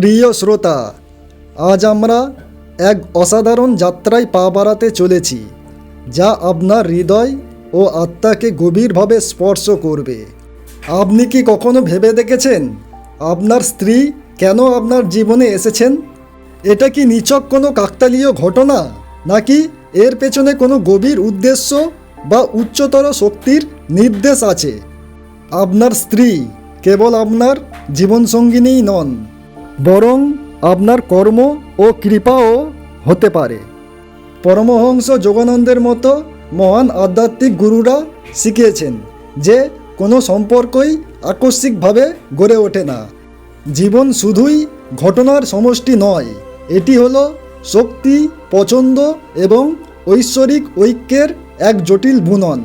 প্রিয় শ্রোতা, আজ আমরা এক অসাধারণ যাত্রায় পা বাড়াতে চলেছি, যা আপনার হৃদয় ও আত্মাকে গভীরভাবে স্পর্শ করবে। আপনি কি কখনো ভেবে দেখেছেন, আপনার স্ত্রী কেন আপনার জীবনে এসেছেন? এটা কি নিছক কোনো কাকতালীয় ঘটনা, নাকি এর পেছনে কোনো গভীর উদ্দেশ্য বা উচ্চতর শক্তির নির্দেশ আছে? আপনার স্ত্রী কেবল আপনার জীবনসঙ্গিনীই নন। বরং আপনার কর্ম ও কৃপাও হতে পারে। পরমহংস যোগানন্দের মতো মহান আধ্যাত্মিক গুরুরা শিখিয়েছেন যে কোনো সম্পর্কই আকস্মিকভাবে গড়ে ওঠে না। জীবন শুধুই ঘটনার সমষ্টি নয়, এটি হলো শক্তি, পছন্দ এবং ঐশ্বরিক ঐক্যের এক জটিল বুনন।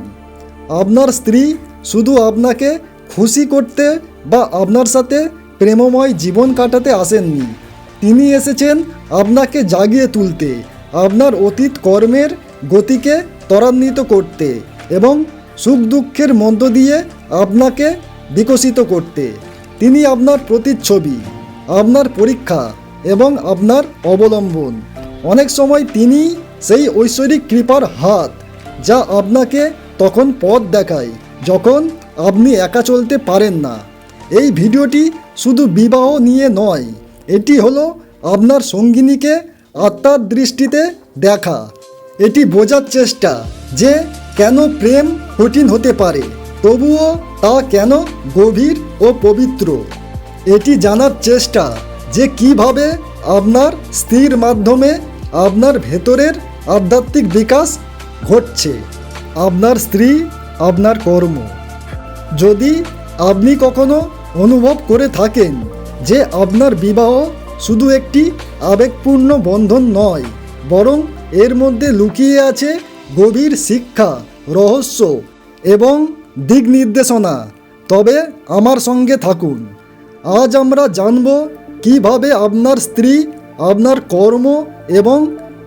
আপনার স্ত্রী শুধু আপনাকে খুশি করতে বা আপনার সাথে প্রেমময় জীবন কাটাতে আসেননি। তিনি এসেছেন আপনাকে জাগিয়ে তুলতে, আপনার অতীত কর্মের গতিকে ত্বরান্বিত করতে এবং সুখ দুঃখের মধ্য দিয়ে আপনাকে বিকশিত করতে। তিনি আপনার প্রতিচ্ছবি, আপনার পরীক্ষা এবং আপনার অবলম্বন। অনেক সময় তিনি সেই ঐশ্বরিক কৃপার হাত যা আপনাকে তখন পথ দেখায়, যখন আপনি একা চলতে পারেন না। এই ভিডিওটি শুধু বিবাহ নিয়ে নয়, এটি হলো আপনার সঙ্গিনীকে আত্মার দৃষ্টিতে দেখা। এটি বোঝার চেষ্টা যে কেন প্রেম কঠিন হতে পারে, তবুও তা কেন গভীর ও পবিত্র। এটি জানার চেষ্টা যে কীভাবে আপনার স্ত্রীর মাধ্যমে আপনার ভেতরের আধ্যাত্মিক বিকাশ ঘটছে। আপনার স্ত্রী, আপনার কর্ম। যদি আপনি কখনো অনুভব করে থাকেন যে আপনার বিবাহ শুধু একটি আবেগপূর্ণ বন্ধন নয়, বরং এর মধ্যে লুকিয়ে আছে গভীর শিক্ষা, রহস্য এবং দিক নির্দেশনা তবে আমার সঙ্গে থাকুন। আজ আমরা জানব কীভাবে আপনার স্ত্রী, আপনার কর্ম এবং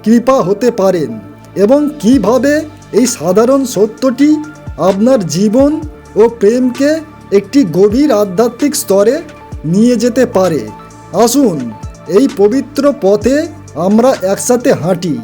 কৃপা হতে পারেন এবং কীভাবে এই সাধারণ সত্যটি আপনার জীবন ও প্রেমকে একটি গভীর আধ্যাত্মিক স্তরে নিয়ে যেতে পারে। আসুন, এই পবিত্র পথে আমরা একসাথে হাঁটি।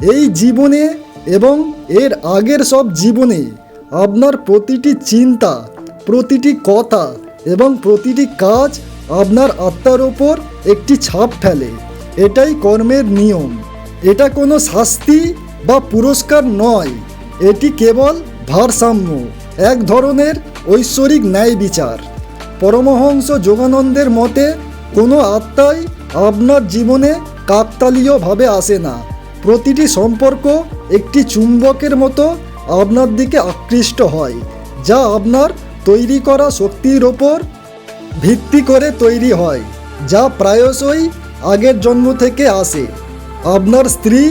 এই জীবনে এবং এর আগের সব জীবনে আপনার প্রতিটি চিন্তা, প্রতিটি কথা এবং প্রতিটি কাজ আপনার আত্মার ওপর একটি ছাপ ফেলে। এটাই কর্মের নিয়ম। এটা কোনো শাস্তি বা পুরস্কার নয়। এটি কেবল ভারসাম্য। এক ধরনের ঐশ্বরিক ন্যায় বিচার। পরমহংস যোগানন্দের মতে, কোনো আত্মাই আপনার জীবনে কাকতালীয়ভাবে আসে না। প্রতিটি সম্পর্ক একটি চুম্বকের মতো আপনার দিকে আকৃষ্ট হয়, যা আপনার তৈরি করা শক্তির ওপর ভিত্তি করে তৈরি হয়, যা প্রায়শই আগের জন্ম থেকে আসে। আপনার স্ত্রী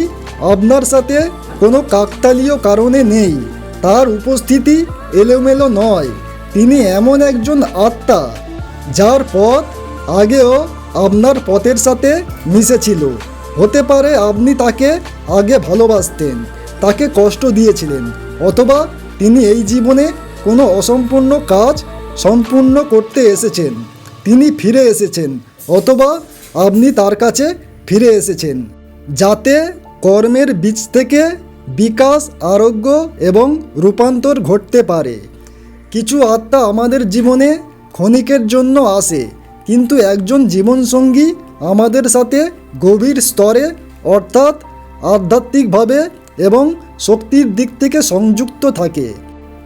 আপনার সাথে কোনো কাকতালীয় কারণে নেই। তার উপস্থিতি এলোমেলো নয়। তিনি এমন একজন আত্মা, যার পথ আগেও আপনার পথের সাথে মিশেছিল। হতে পারে আপনি তাকে আগে ভালোবাসতেন, তাকে কষ্ট দিয়েছিলেন, অথবা তিনি এই জীবনে কোনো অসম্পূর্ণ কাজ সম্পূর্ণ করতে এসেছেন, তিনি ফিরে এসেছেন, অথবা আপনি তার কাছে ফিরে এসেছেন, যাতে কর্মের বীজ থেকে বিকাশ, আরোগ্য এবং রূপান্তর ঘটতে পারে। কিছু আত্মা আমাদের জীবনে ক্ষণিকের জন্য আসে, কিন্তু একজন জীবনসঙ্গী আমাদের সাথে গভীর স্তরে, অর্থাৎ আধ্যাত্মিকভাবে এবং শক্তির দিক থেকে সংযুক্ত থাকে।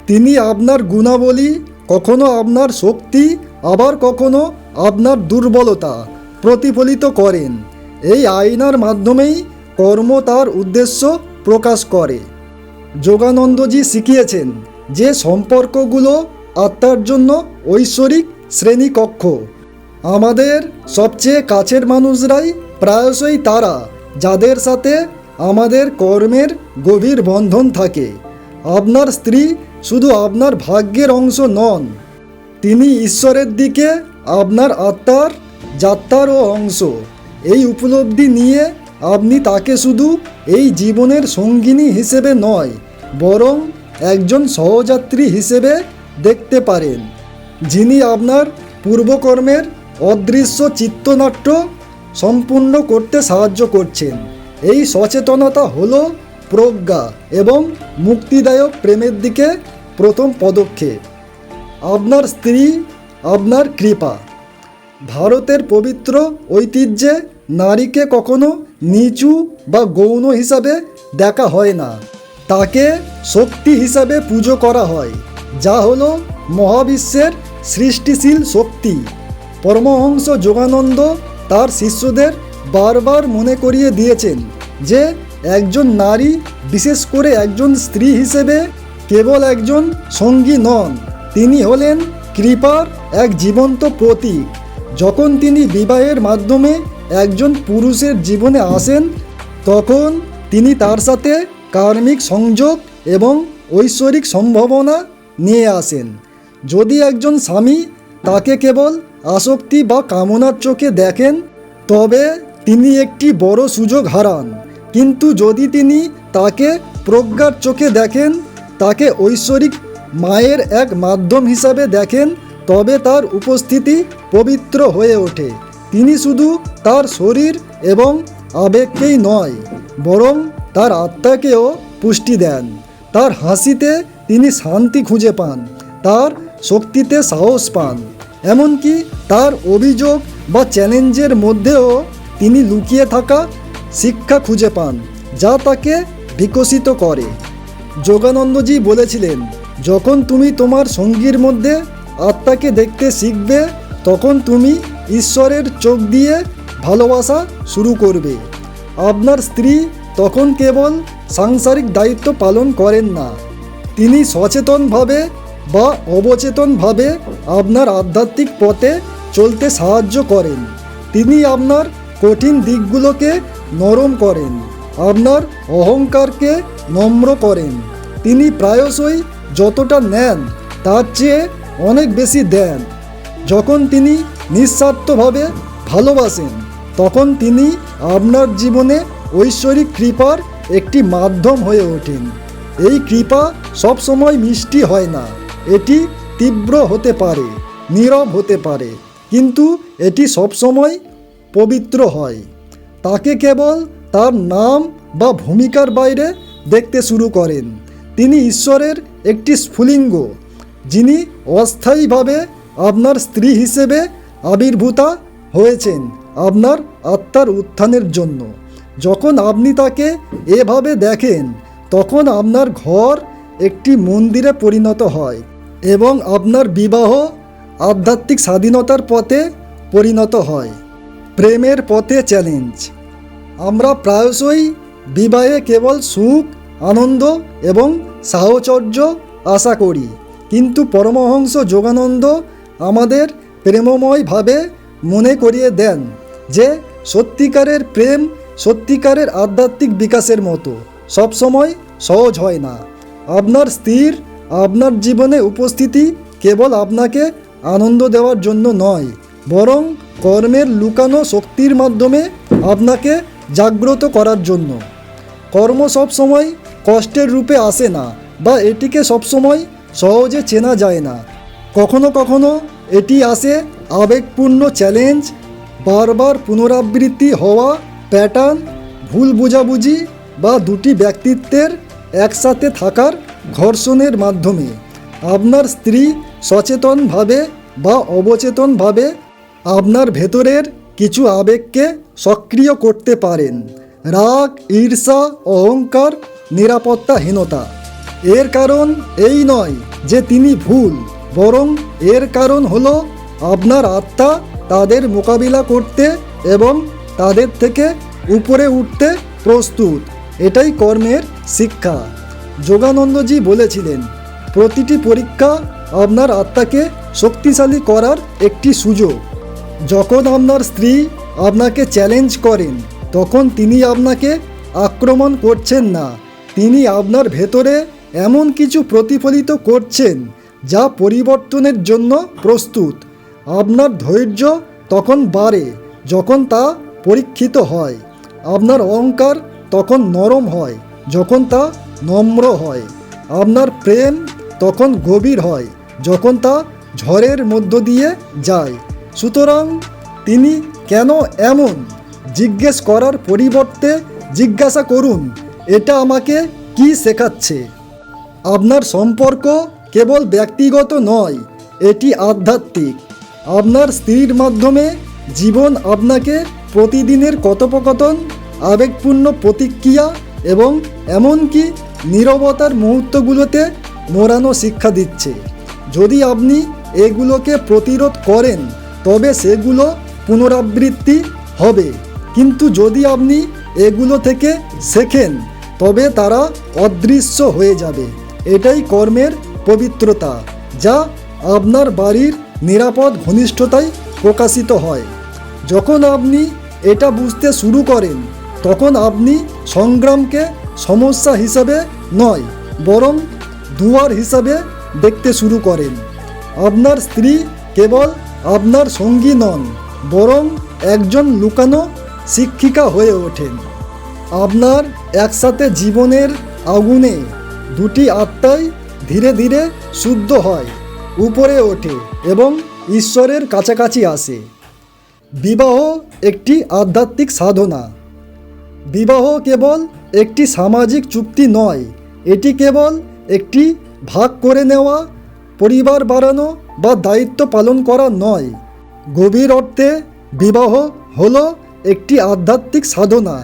তিনি আপনার গুণাবলী, কখনো আপনার শক্তি, আবার কখনো আপনার দুর্বলতা প্রতিফলিত করেন। এই আয়নার মাধ্যমেই কর্ম তার উদ্দেশ্য প্রকাশ করে। যোগানন্দজি শিখিয়েছেন যে সম্পর্কগুলো আত্মার জন্য ঐশ্বরিক শ্রেণীকক্ষ। আমাদের সবচেয়ে কাছের মানুষরাই প্রায়শই তারা, যাদের সাথে আমাদের কর্মের গভীর বন্ধন থাকে। আপনার স্ত্রী শুধু আপনার ভাগ্যের অংশ নন, তিনি ঈশ্বরের দিকে আপনার আত্মার যাত্রারও অংশ। এই উপলব্ধি নিয়ে আপনি তাকে শুধু এই জীবনের সঙ্গিনী হিসেবে নয়, বরং একজন সহযাত্রী হিসেবে দেখতে পারেন, যিনি আপনার পূর্বকর্মের অদৃশ্য চিত্রনাট্য সম্পূর্ণ করতে সাহায্য করছেন। এই সচেতনতা হল প্রজ্ঞা এবং মুক্তিদায়ক প্রেমের দিকে প্রথম পদক্ষেপ। আপনার স্ত্রী আপনার কৃপা। ভারতের পবিত্র ঐতিহ্যে নারীকে কখনো নিচু বা গৌণ হিসাবে দেখা হয় না। তাকে শক্তি হিসাবে পুজো করা হয়, যা হলো মহাবিশ্বের সৃষ্টিশীল শক্তি। পরমহংস যোগানন্দ তার শিষ্যদের বারবার মনে করিয়ে দিয়েছেন যে, একজন নারী, বিশেষ করে একজন স্ত্রী হিসেবে কেবল একজন সঙ্গী নন, তিনি হলেন কৃপার এক জীবন্ত প্রতীক। যখন তিনি বিবাহের মাধ্যমে একজন পুরুষের জীবনে আসেন, তখন তিনি তার সাথে কার্মিক সংযোগ এবং ঐশ্বরিক সম্ভাবনা নিয়ে আসেন। যদি একজন স্বামী তাকে কেবল আসক্তি বা কামনার চোখে দেখেন, তবে তিনি একটি বড় সুযোগ হারান। কিন্তু যদি তিনি তাকে প্রজ্ঞার চোখে দেখেন, তাকে ঐশ্বরিক মায়ের এক মাধ্যম হিসাবে দেখেন, তবে তার উপস্থিতি পবিত্র হয়ে ওঠে। তিনি শুধু তার শরীর এবং আবেগকেই নয়, বরং তার আত্মাকেও পুষ্টি দেন। তার হাসিতে তিনি শান্তি খুঁজে পান, তার শক্তিতে সাহস পান। এমনকি তার অভিযোগ বা চ্যালেঞ্জের মধ্যেও তিনি লুকিয়ে থাকা শিক্ষা খুঁজে পান, যা তাকে বিকশিত করে। যোগানন্দজি বলেছিলেন, যখন তুমি তোমার সঙ্গীর মধ্যে আত্মাকে দেখতে শিখবে, তখন তুমি ঈশ্বরের চোখ দিয়ে ভালোবাসা শুরু করবে। আপনার স্ত্রী তখন কেবল সাংসারিক দায়িত্ব পালন করেন না। তিনি সচেতনভাবে বা অবচেতনভাবে আপনার আধ্যাত্মিক পথে চলতে সাহায্য করেন। তিনি আপনার কঠিন দিকগুলোকে নরম করেন, আপনার অহংকারকে নম্র করেন। তিনি প্রায়শই যতটা নেন, তার চেয়ে অনেক বেশি দেন। যখন তিনি নিঃস্বার্থভাবে ভালোবাসেন, তখন তিনি আপনার জীবনে ঐশ্বরিক কৃপার একটি মাধ্যম হয়ে ওঠেন। এই কৃপা সবসময় মিষ্টি হয় না, এটি তীব্র হতে পারে, নীরব হতে পারে, কিন্তু এটি সবসময় পবিত্র হয়। তাকে কেবল তার নাম বা ভূমিকার বাইরে দেখতে শুরু করেন। তিনি ঈশ্বরের একটি স্ফুলিঙ্গ, যিনি অস্থায়ীভাবে আপনার স্ত্রী হিসেবে আবির্ভূতা হয়েছেন আপনার আত্মার উত্থানের জন্য। যখন আপনি তাকে এভাবে দেখেন, তখন আপনার ঘর একটি মন্দিরে পরিণত হয় এবং আপনার বিবাহ আধ্যাত্মিক স্বাধীনতার পথে পরিণত হয়। প্রেমের পথে চ্যালেঞ্জ। আমরা প্রায়শই বিবাহে কেবল সুখ, আনন্দ এবং সাহচর্য আশা করি, কিন্তু পরমহংস যোগানন্দ আমাদের প্রেমময়ভাবে মনে করিয়ে দেন যে সত্যিকারের প্রেম সত্যিকারের আধ্যাত্মিক বিকাশের মতো। সবসময় সহজ হয় না। আপনার স্থির, আপনার জীবনে উপস্থিতি কেবল আপনাকে আনন্দ দেওয়ার জন্য নয়, বরং কর্মের লুকানো শক্তির মাধ্যমে আপনাকে জাগ্রত করার জন্য। কর্ম সবসময় কষ্টের রূপে আসে না বা এটিকে সবসময় সহজে চেনা যায় না। কখনো কখনো এটি আসে আবেগপূর্ণ চ্যালেঞ্জ বারবার পুনরাবৃত্তি হওয়া প্যাটার্ন ভুল বোঝাবুঝি বা দুটি ব্যক্তিত্বের একসাথে থাকার ঘর্ষণের মাধ্যমে। আপনার স্ত্রী সচেতনভাবে বা অবচেতনভাবে আপনার ভেতরের কিছু আবেগকে সক্রিয় করতে পারেন। রাগ, ঈর্ষা, অহংকার, নিরাপত্তাহীনতা। এর কারণ এই নয় যে তিনি ভুল। বরং এর কারণ হলো আপনার আত্মা তাদের মোকাবিলা করতে এবং তাদের থেকে উপরে উঠতে প্রস্তুত। এটাই কর্মের শিক্ষা। যোগানন্দজি বলেছিলেন, প্রতিটি পরীক্ষা আপনার আত্মাকে শক্তিশালী করার একটি সুযোগ। যখন আপনার স্ত্রী আপনাকে চ্যালেঞ্জ করেন, তখন তিনি আপনাকে আক্রমণ করছেন না। তিনি আপনার ভেতরে এমন কিছু প্রতিফলিত করছেন যা পরিবর্তনের জন্য প্রস্তুত। আপনার ধৈর্য তখন বাড়ে যখন তা পরীক্ষিত হয়। আপনার অহংকার তখন নরম হয় যখন তা নম্র হয়। আপনার প্রেম তখন গভীর হয় যখন তা ঝড়ের মধ্য দিয়ে যায়। সুতরাং তিনি কেন এমন? জিজ্ঞেস করার পরিবর্তে জিজ্ঞাসা করুন, এটা আমাকে কি শেখাচ্ছে? আপনার সম্পর্ক কেবল ব্যক্তিগত নয়, এটি আধ্যাত্মিক। আপনার স্ত্রীর মাধ্যমে জীবন আপনাকে প্রতিদিনের কথোপকথন, আবেগপূর্ণ প্রতিক্রিয়া এবং এমনকি নীরবতার মুহূর্তগুলোতে মোড়ানো শিক্ষা দিচ্ছে। যদি আপনি এগুলোকে প্রতিরোধ করেন, তবে সেগুলো পুনরাবৃত্তি হবে। কিন্তু যদি আপনি এগুলো থেকে শেখেন, তবে তারা অদৃশ্য হয়ে যাবে। এটাই কর্মের পবিত্রতা, যা আপনার বাড়ির নিরাপদ ঘনিষ্ঠতায় প্রকাশিত হয়। যখন আপনি এটা বুঝতে শুরু করেন, তখন আপনি সংগ্রামকে সমস্যা হিসাবে নয়, বরং দুয়ার হিসাবে দেখতে শুরু করেন। আপনার স্ত্রী কেবল আপনার সঙ্গী নন, বরং একজন লুকানো শিক্ষিকা হয়ে ওঠেন। আপনার একসাথে জীবনের আগুনে দুটি আত্মাই ধীরে ধীরে শুদ্ধ হয়, উপরে ওঠে এবং ঈশ্বরের কাছাকাছি আসে। বিবাহ একটি আধ্যাত্মিক সাধনা। বিবাহ কেবল একটি সামাজিক চুক্তি নয়, এটি কেবল একটি ভাগ করে নেওয়া, পরিবার বাড়ানো বা দায়িত্ব পালন করা নয়। গভীর অর্থে বিবাহ হলো একটি আধ্যাত্মিক সাধনা,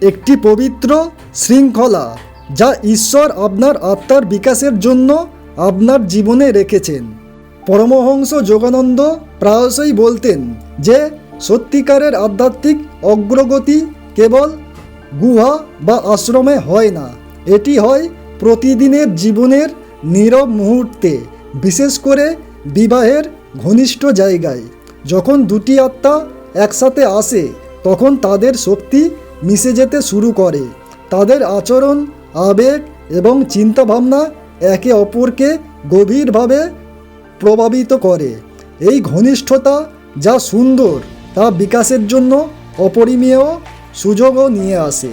একটি পবিত্র শৃঙ্খলা। যা ঈশ্বর আপনার আত্মার বিকাশের জন্য আপনার জীবনে রেখেছেন। পরমহংস যোগানন্দ প্রায়শই বলতেন যে, সত্যিকারের আধ্যাত্মিক অগ্রগতি কেবল গুহা বা আশ্রমে হয় না, এটি হয় প্রতিদিনের জীবনের নীরব মুহূর্তে, বিশেষ করে বিবাহের ঘনিষ্ঠ জায়গায়। যখন দুটি আত্মা একসাথে আসে, তখন তাদের শক্তি মিশে যেতে শুরু করে। তাদের আচরণ আবেগ এবং চিন্তাভাবনা একে অপরকে গভীরভাবে প্রভাবিত করে। এই ঘনিষ্ঠতা যা সুন্দর, তা বিকাশের জন্য অপরিমেয় সুযোগও নিয়ে আসে।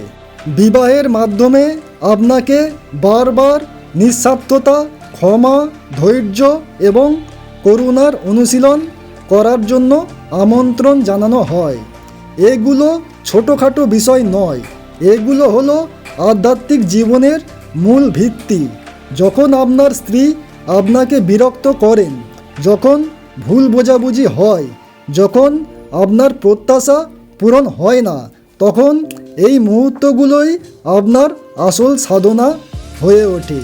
বিবাহের মাধ্যমে আপনাকে বারবার নিঃস্বার্থতা, ক্ষমা, ধৈর্য এবং করুণার অনুশীলন করার জন্য আমন্ত্রণ জানানো হয়। এগুলো ছোটোখাটো বিষয় নয়। এগুলো হলো আধ্যাত্মিক জীবনের মূল ভিত্তি। যখন আপনার স্ত্রী আপনাকে বিরক্ত করেন, যখন ভুল বোঝাবুঝি হয়, যখন আপনার প্রত্যাশা পূরণ হয় না, তখন এই মুহূর্তগুলোই আপনার আসল সাধনা হয়ে ওঠে।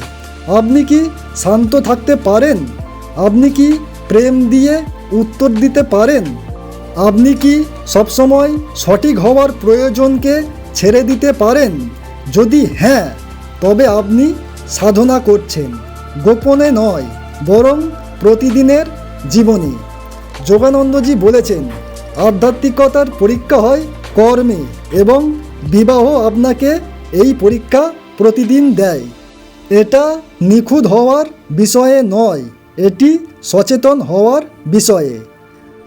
আপনি কি শান্ত থাকতে পারেন? আপনি কি প্রেম দিয়ে উত্তর দিতে পারেন? আপনি কি সবসময় সঠিক হওয়ার প্রয়োজনকে ছেড়ে দিতে পারেন? যদি হ্যাঁ তবে আপনি সাধনা করছেন। গোপনে নয়, বরং প্রতিদিনের জীবনে। যোগানন্দজি বলেছেন, আধ্যাত্মিকতার পরীক্ষা হয় কর্মে, এবং বিবাহ আপনাকে এই পরীক্ষা প্রতিদিন দেয়। এটা নিখুঁত হওয়ার বিষয়ে নয়, এটি সচেতন হওয়ার বিষয়ে।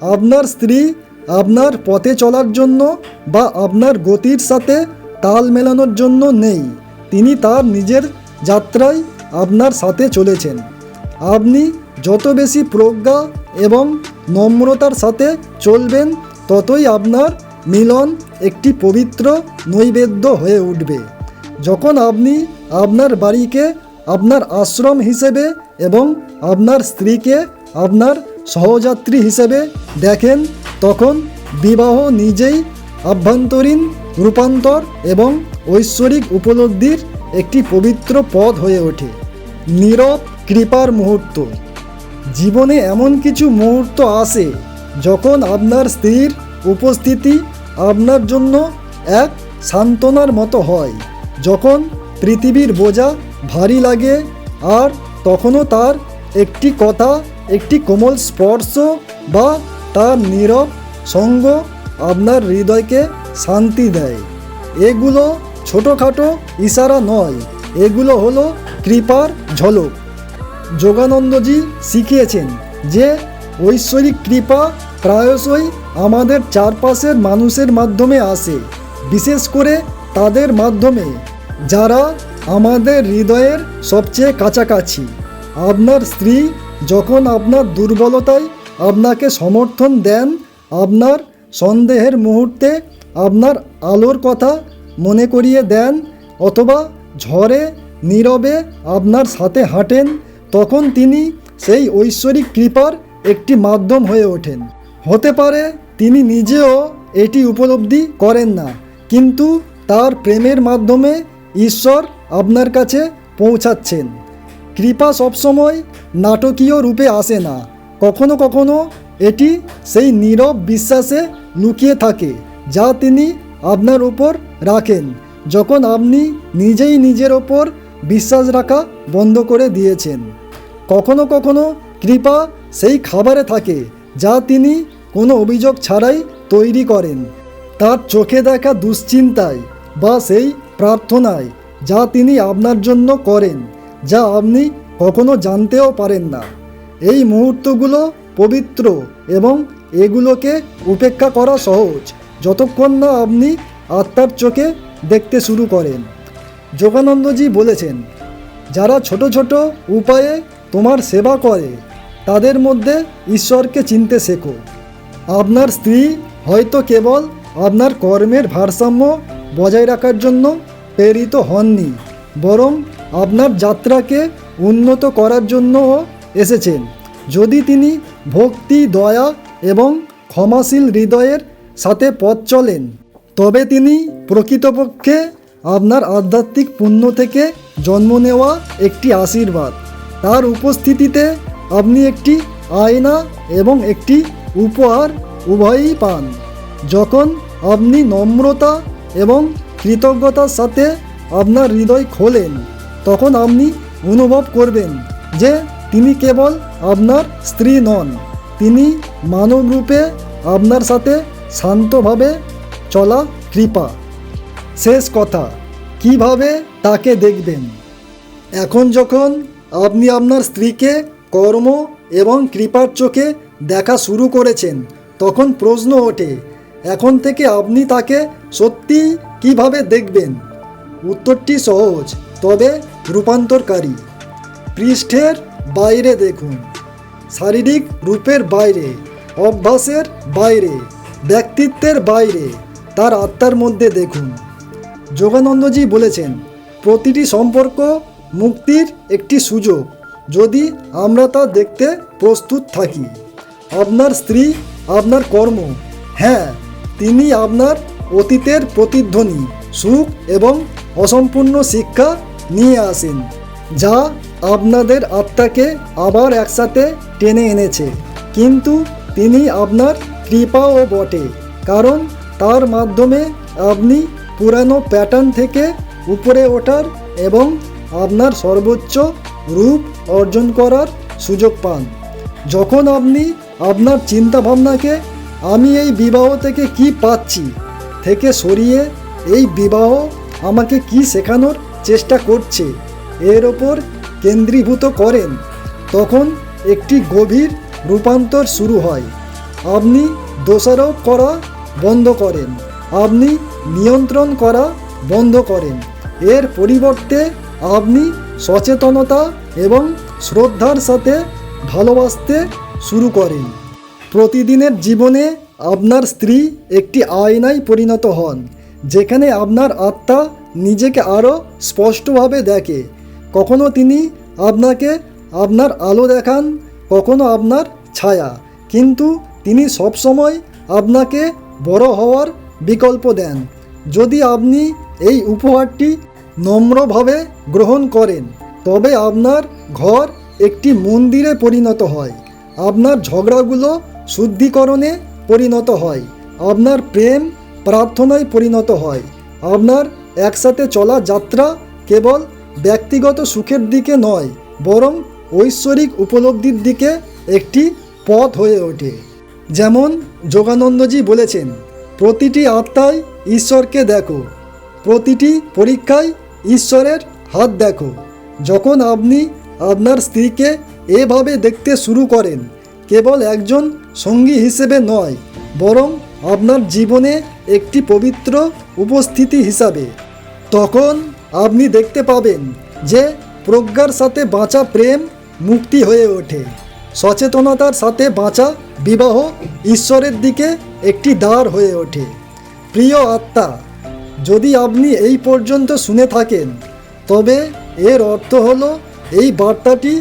আপনার স্ত্রী আপনার পথে চলার জন্য বা আপনার গতির সাথে তাল মেলানোর জন্য নেই। তিনি তার নিজের যাত্রায় আপনার সাথে চলেছেন। আপনি যত বেশি প্রজ্ঞা এবং নম্রতার সাথে চলবেন, ততই আপনার মিলন একটি পবিত্র নৈবেদ্য হয়ে উঠবে। যখন আপনি আপনার বাড়িকে, আপনার আশ্রম হিসেবে এবং আপনার স্ত্রীকে, আপনার সহযাত্রী হিসেবে দেখেন, তখন বিবাহ নিজেই আভ্যন্তরীণ, রূপান্তর এবং ঐশ্বরিক উপলব্ধির একটি পবিত্র পথ হয়ে ওঠে। নীরব কৃপার মুহূর্ত। জীবনে এমন কিছু মুহূর্ত আসে যখন আপনার স্ত্রীর উপস্থিতি আপনার জন্য এক সান্ত্বনার মতো হয়, যখন পৃথিবীর বোঝা ভারী লাগে আর তখনও তার একটি কথা, একটি কোমল স্পর্শ বা তার নীরব সঙ্গ আপনার হৃদয়কে শান্তি দেয়। এগুলো ছোটোখাটো ইশারা নয়। এগুলো হলো কৃপার ঝলক। যোগানন্দজি শিখিয়েছেন যে ঐশ্বরিক কৃপা প্রায়শই আমাদের চারপাশের মানুষের মাধ্যমে আসে, বিশেষ করে তাদের মাধ্যমে, যারা আমাদের হৃদয়ের সবচেয়ে কাছাকাছি। আপনার স্ত্রী যখন আপনার দুর্বলতায় আপনাকে সমর্থন দেন, আপনার সন্দেহের মুহূর্তে আপনার আলোর কথা মনে করিয়ে দেন অথবা ঝড়ে, নীরবে আপনার সাথে হাঁটেন, তখন তিনি সেই ঐশ্বরিক কৃপার একটি মাধ্যম হয়ে ওঠেন। হতে পারে তিনি নিজেও এটি উপলব্ধি করেন না, কিন্তু তার প্রেমের মাধ্যমে ঈশ্বর আপনার কাছে পৌঁছাচ্ছেন। কৃপা সবসময় নাটকীয় রূপে আসে না, কখনো কখনো এটি সেই নীরব বিশ্বাসে লুকিয়ে থাকে, যা তিনি আপনার উপর রাখেন, যখন আপনি নিজেই নিজের ওপর বিশ্বাস রাখা বন্ধ করে দিয়েছেন। কখনো কখনো কৃপা সেই খাবারে থাকে, যা তিনি কোনো অভিযোগ ছাড়াই তৈরি করেন। তার চোখে দেখা দুশ্চিন্তায় বা সেই প্রার্থনায়, যা তিনি আপনার জন্য করেন, যা আপনি কখনো জানতেও পারেন না। এই মুহূর্তগুলো পবিত্র এবং এগুলোকে উপেক্ষা করা সহজ যতক্ষণ না আপনি আত্মার চোখে দেখতে শুরু করেন। যোগানন্দজি বলেছেন, যারা ছোট ছোট উপায়ে তোমার সেবা করে, তাদের মধ্যে ঈশ্বরকে চিনতে শেখো। আপনার স্ত্রী হয়তো কেবল আপনার কর্মের ভারসাম্য বজায় রাখার জন্য প্রেরিত হননি, বরং আপনার যাত্রাকে উন্নত করার জন্যও এসেছেন। যদি তিনি ভক্তি, দয়া এবং ক্ষমাশীল হৃদয়ের সাথে পথ চলেন। তবে তিনি প্রকৃতপক্ষে আপনার আধ্যাত্মিক পুণ্য থেকে জন্ম নেওয়া একটি আশীর্বাদ। তার উপস্থিতিতে আপনি একটি আয়না এবং একটি উপহার উভয়ই পান। যখন আপনি নম্রতা এবং কৃতজ্ঞতার সাথে আপনার হৃদয় খোলেন, তখন আপনি অনুভব করবেন যে তিনি কেবল আপনার স্ত্রী নন, তিনি মানবরূপে আপনার সাথে শান্তভাবে চলা কৃপা। শেষ কথা, কীভাবে তাকে দেখবেন? এখন যখন আপনি আপনার স্ত্রীকে কর্ম এবং কৃপার চোখে দেখা শুরু করেছেন, তখন প্রশ্ন ওঠে, এখন থেকে আপনি তাকে সত্যি কীভাবে দেখবেন? উত্তরটি সহজ, তবে রূপান্তরকারী। পৃষ্ঠের বাইরে দেখুন। শারীরিক রূপের বাইরে, অভ্যাসের বাইরে, ব্যক্তিত্বের বাইরে, তার আত্মার মধ্যে দেখুন। যোগানন্দজি বলেছেন, প্রতিটি সম্পর্ক মুক্তির একটি সুযোগ। যদি আমরা তা দেখতে প্রস্তুত থাকি, আপনার স্ত্রী, আপনার কর্ম হ্যাঁ তিনি আপনার অতীতের প্রতিধ্বনি, সুখ এবং অসম্পূর্ণ শিক্ষা নিয়ে আসেন, যা আপনাদের আত্মাকে আবার একসাথে টেনে এনেছে। কিন্তু তিনি আপনার কৃপাও বটে, কারণ তার মাধ্যমে আপনি পুরানো প্যাটার্ন থেকে উপরে ওঠার এবং আপনার সর্বোচ্চ রূপ অর্জন করার সুযোগ পান। যখন আপনি আপনার চিন্তাভাবনাকে, আমি এই বিবাহ থেকে কি পাচ্ছি? থেকে সরিয়ে, এই বিবাহ আমাকে কি শেখানোর চেষ্টা করছে? এর ওপর কেন্দ্রীভূত করেন, তখন একটি গভীর রূপান্তর শুরু হয়। আপনি দোষারোপ করা বন্ধ করেন, আপনি নিয়ন্ত্রণ করা বন্ধ করেন। এর পরিবর্তে আপনি সচেতনতা এবং শ্রদ্ধার সাথে ভালোবাসতে শুরু করেন। প্রতিদিনের জীবনে আপনার স্ত্রী একটি আয়নায় পরিণত হন, যেখানে আপনার আত্মা নিজেকে আরও স্পষ্টভাবে দেখে। কখনো তিনি আপনাকে আপনার আলো দেখান, কখনো আপনার ছায়া। কিন্তু তিনি সবসময় আপনাকে বড় হওয়ার বিকল্প দেন। যদি আপনি এই উপহারটি নম্রভাবে গ্রহণ করেন, তবে আপনার ঘর একটি মন্দিরে পরিণত হয়। আপনার ঝগড়াগুলো শুদ্ধিকরণে পরিণত হয়। আপনার প্রেম প্রার্থনায় পরিণত হয়। আপনার একসাথে চলা যাত্রা কেবল ব্যক্তিগত সুখের দিকে নয়, বরং ঐশ্বরিক উপলব্ধির দিকে একটি পথ হয়ে ওঠে। যেমন যোগানন্দজি বলেছেন, প্রতিটি আত্মায় ঈশ্বরকে দেখো, প্রতিটি পরীক্ষায় ঈশ্বরের হাত দেখো। যখন আপনি আপনার স্ত্রীকে এভাবে দেখতে শুরু করেন, কেবল একজন সঙ্গী হিসেবে নয়, বরং আপনার জীবনে একটি পবিত্র উপস্থিতি হিসাবে। তখন আপনি দেখতে পাবেন যে প্রজ্ঞার সাথে বাঁচা প্রেম মুক্তি হয়ে ওঠে। সচেতনতার সাথে বাঁচা বিবাহ ঈশ্বরের দিকে একটি দ্বার হয়ে ওঠে। প্রিয় আত্মা, যদি আপনি এই পর্যন্ত শুনে থাকেন, তবে এর অর্থ হলো এই বার্তাটি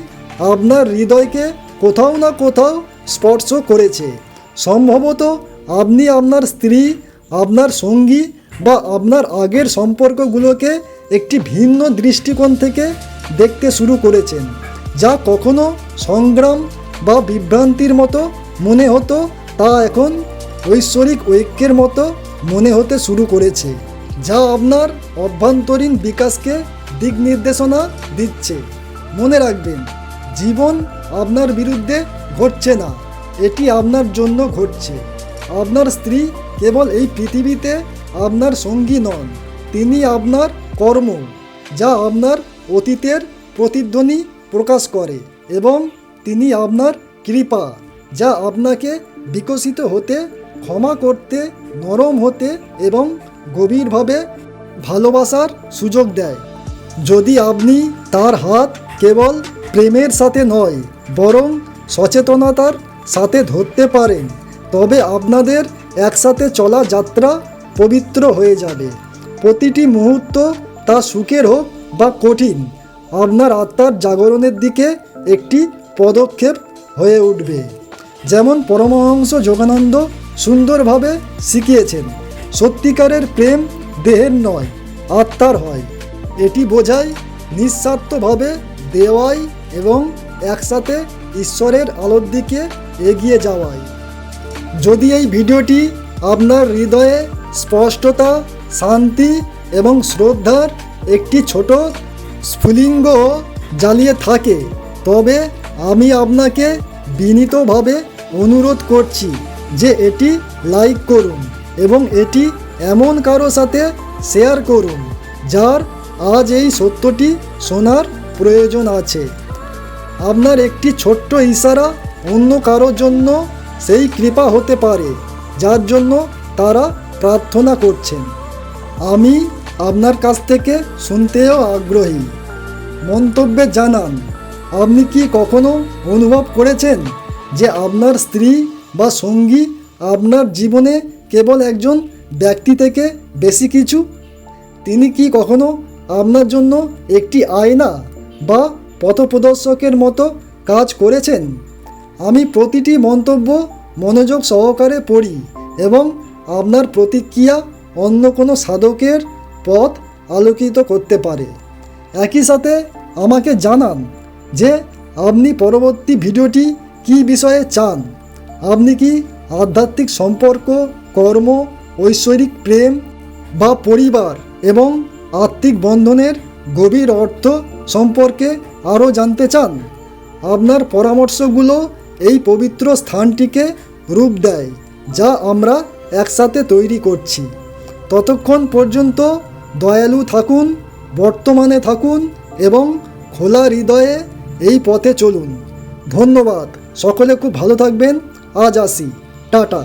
আপনার হৃদয়কে কোথাও না কোথাও স্পর্শ করেছে। সম্ভবত আপনি আপনার স্ত্রী, আপনার সঙ্গী বা আপনার আগের সম্পর্কগুলোকে একটি ভিন্ন দৃষ্টিকোণ থেকে দেখতে শুরু করেছেন, যা কখনো সংগ্রাম বা বিভ্রান্তির মতো মনে হতো, তা এখন ঐশ্বরিক ঐক্যের মতো মনে হতে শুরু করেছে, যা আপনার অভ্যন্তরীণ বিকাশকে দিক নির্দেশনা দিচ্ছে। মনে রাখবেন, জীবন আপনার বিরুদ্ধে ঘটছে না, এটি আপনার জন্য ঘটছে। আপনার স্ত্রী কেবল এই পৃথিবীতে আপনার সঙ্গী নন, তিনি আপনার কর্ম, যা আপনার অতীতের প্রতিধ্বনি প্রকাশ করে এবং তিনি আপনার কৃপা, যা আপনাকে বিকশিত হতে, ক্ষমা করতে, নরম হতে এবং গভীরভাবে ভালোবাসার সুযোগ দেয়। যদি আপনি তার হাত কেবল প্রেমের সাথে নয়, বরং সচেতনতার সাথে ধরতে পারেন, তবে আপনাদের একসাথে চলা যাত্রা পবিত্র হয়ে যাবে। প্রতিটি মুহূর্ত তা সুখের হোক বা কঠিন? আপনার আত্মার জাগরণের দিকে একটি পদক্ষেপ হয়ে উঠবে। যেমন পরমহংস যোগানন্দ সুন্দরভাবে শিখিয়েছেন, সত্যিকারের প্রেম দেহের নয়, আত্মার হয়। এটি বোঝায় নিঃস্বার্থভাবে দেওয়াই এবং একসাথে ঈশ্বরের আলোর দিকে এগিয়ে যাওয়াই। যদি এই ভিডিওটি আপনার হৃদয়ে স্পষ্টতা, শান্তি এবং শ্রদ্ধার একটি ছোট স্ফুলিঙ্গ জ্বালিয়ে থাকে। তবে আমি আপনাকে বিনীতভাবে অনুরোধ করছি যে এটি লাইক করুন এবং এটি এমন কারও সাথে শেয়ার করুন যার আজ এই সত্যটি শোনার প্রয়োজন আছে। আপনার একটি ছোট্ট ইশারা অন্য কারোর জন্য সেই কৃপা হতে পারে, যার জন্য তারা প্রার্থনা করছেন। আমি আপনার কাছ থেকে শুনতেও আগ্রহী। মন্তব্যে জানান, আপনি কি কখনো অনুভব করেছেন যে আপনার স্ত্রী বা সঙ্গী আপনার জীবনে কেবল একজন ব্যক্তি থেকে বেশি কিছু? তিনি কি কখনো আপনার জন্য একটি আয়না বা পথপ্রদর্শকের মতো কাজ করেছেন? আমি প্রতিটি মন্তব্য মনোযোগ সহকারে পড়ি এবং আপনার প্রতিক্রিয়া অন্য কোনো সাধকের পথ আলোকিত করতে পারে। একই সাথে আমাকে জানান যে আপনি পরবর্তী ভিডিওটি কী বিষয়ে চান। আপনি কি আধ্যাত্মিক সম্পর্ক, কর্ম, ঐশ্বরিক প্রেম বা পরিবার এবং আত্মিক বন্ধনের গভীর অর্থ সম্পর্কে আরও জানতে চান? আপনার পরামর্শগুলো এই পবিত্র স্থানটিকে রূপ দেয়, যা আমরা একসাথে তৈরি করছি। ততক্ষণ পর্যন্ত দয়ালু থাকুন, বর্তমানে থাকুন এবং খোলা হৃদয়ে এই পথে চলুন। ধন্যবাদ। সকলে খুব ভালো থাকবেন। আজ আসি। টাটা।